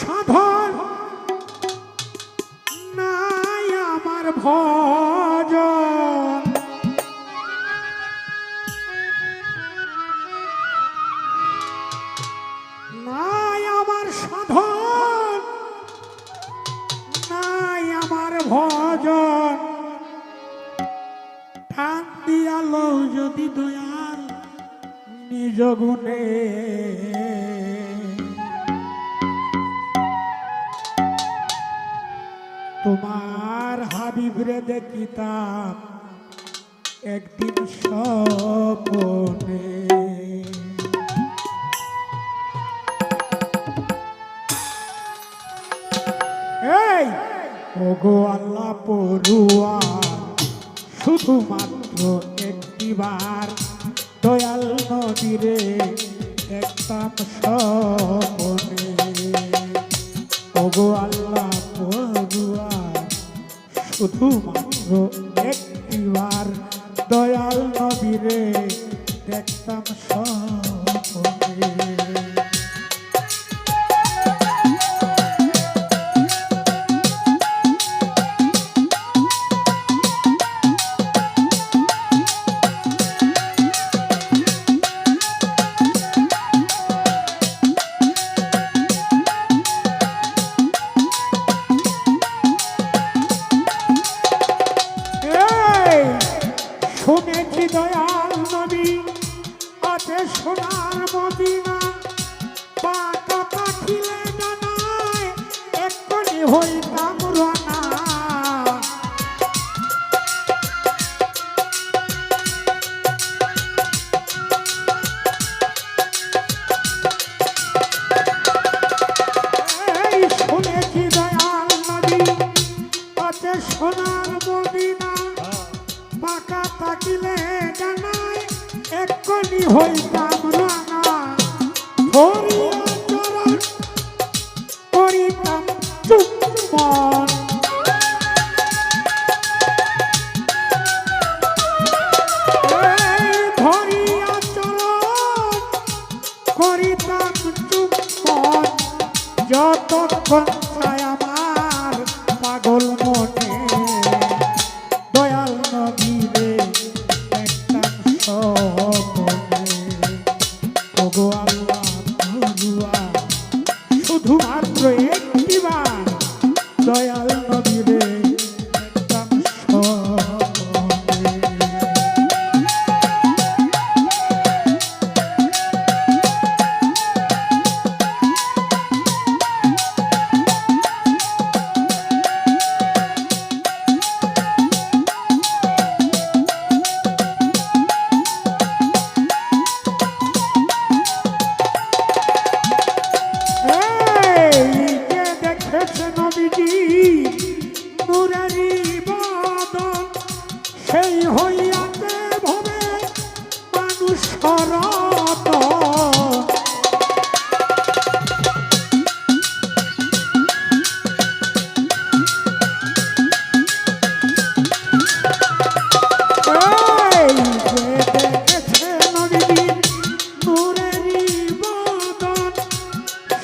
সাধন নাই আমার ভজন। নাই আমার সাধন, নাই আমার ভজন। টান দিয়ালো যদি দয়াল নিজ গুণে। তোমার হাবিবরে দেখিতাম একদিন স্বপনে। এই, ওগো আল্লাহ পড়ুয়া, শুধুমাত্র একটিবার দয়াল নদীরে একটা স্বপনে। ওগো আল্লাহ শুধুমাত্র একটিবার দয়াল নবীরে দেখতাম সব। হইতা সেই হইয়াতে ভবে মানুষ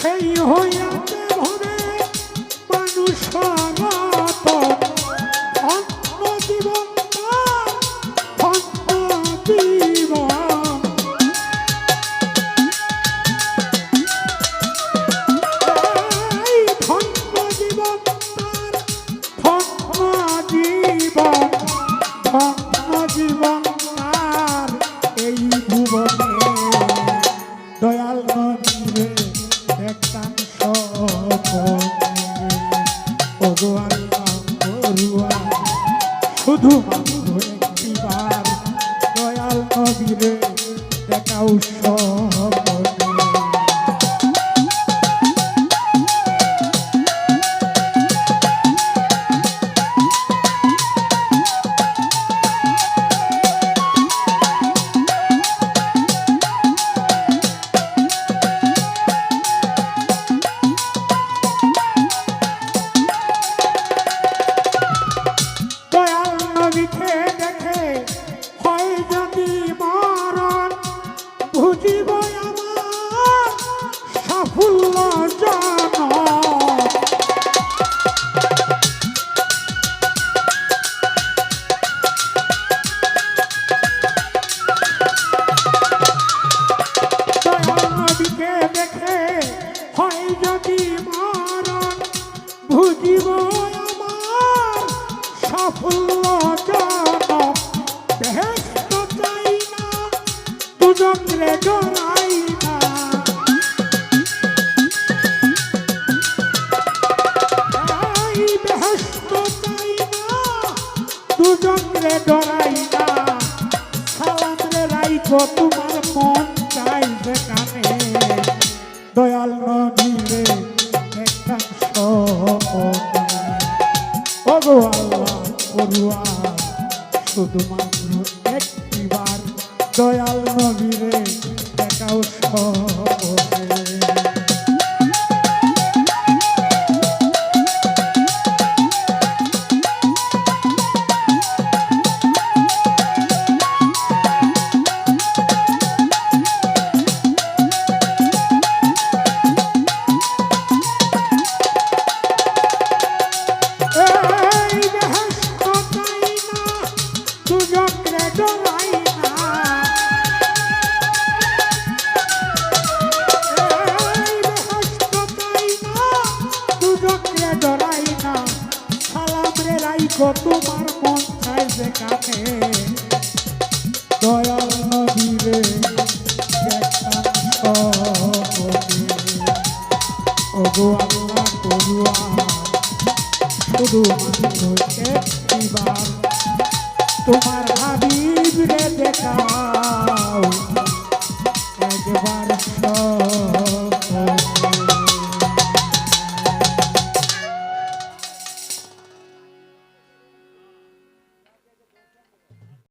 সেই হইয়া pegar o সাফল্য জনক বেহেস্ত চাই না দুজন রে জড়াই না বেহেস্ত চাই না দুজন রে জড়াই না সালাম রে রাইখো তোমার মন চাই সেখানে দয়াল নদীরে একটা সহ Oh, Allah. করুয়া। শুধুমাত্র একটিবার দয়াল রে